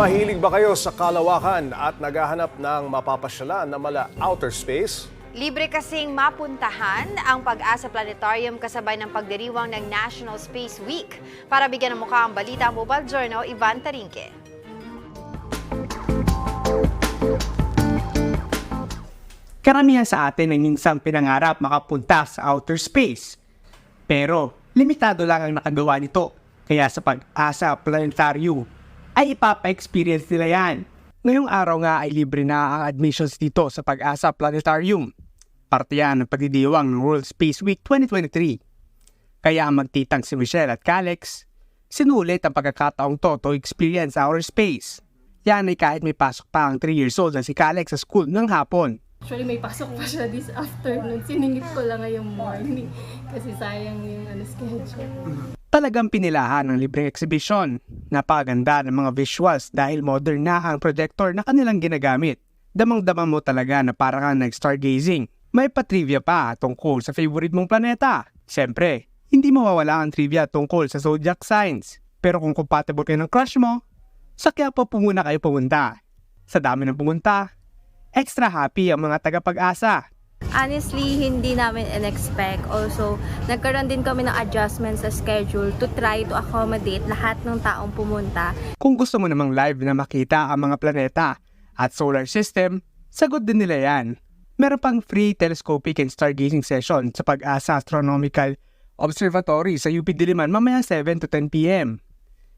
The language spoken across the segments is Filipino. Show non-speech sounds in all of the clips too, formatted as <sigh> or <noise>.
Mahilig ba kayo sa kalawakan at naghahanap ng mapapasyalan na mala outer space? Libre kasing mapuntahan ang Pag-asa Planetarium kasabay ng pagdiriwang ng National Space Week. Para bigyan ng mukha ang balita ang Mobile Journal, Ivan Tarinque. Karamihan sa atin ay minsan pinangarap makapunta sa outer space. Pero limitado lang ang nakagawa nito. Kaya sa pag-asa planetarium ay ipapa-experience nila yan. Ngayong araw nga ay libre na ang admissions dito sa pag-asa planetarium. Parte yan ng pagdidiwang ng World Space Week 2023. Kaya ang magtitang si Michelle at Calix, sinulit ang pagkakataong to to experience outer space. Yan ay kahit may pasok pa ang 3 years old na si Calix sa school ng hapon. Actually, may pasok pa siya this <laughs> afternoon. Siningit ko lang ngayong morning kasi sayang yung ano, schedule. Talagang pinilahan ng libreng exhibition. Napakaganda ng mga visuals dahil modern na ang projector na kanilang ginagamit. Damang-dama mo talaga na parang kang nag-stargazing. May pa-trivia pa tungkol sa favorite mong planeta. Siyempre, hindi mawawala ang trivia tungkol sa zodiac signs. Pero kung compatible kayo ng crush mo, sa Quiapo po muna kayo pumunta. Sa dami ng pumunta, extra happy ang mga tagapag-asa. Honestly, hindi namin in-expect. Also, nagkaroon din kami ng adjustment sa schedule to try to accommodate lahat ng taong pumunta. Kung gusto mo namang live na makita ang mga planeta at solar system, sagot din nila yan. Meron pang free telescopic and stargazing session sa Pag-asa Astronomical Observatory sa UP Diliman mamaya 7 to 10 p.m.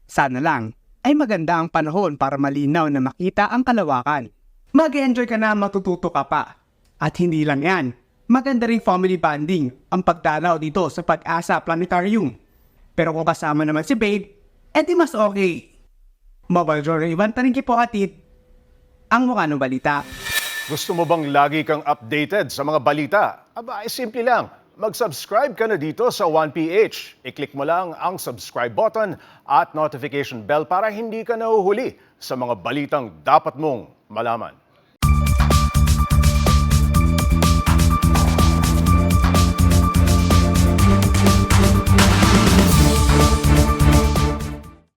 Sana lang ay maganda ang panahon para malinaw na makita ang kalawakan. Mag-enjoy ka na matututo ka pa. At hindi lang yan, maganda ring family bonding ang pagdalaw dito sa Pag-asa Planetarium. Pero kung kasama naman si Babe, edi mas okay. Mobile Journal Ivan Taringki po atid. Ang mukha ng balita. Gusto mo bang lagi kang updated sa mga balita? Aba, ay simple lang. Mag-subscribe ka na dito sa 1PH. I-click mo lang ang subscribe button at notification bell para hindi ka nahuhuli sa mga balitang dapat mong malaman.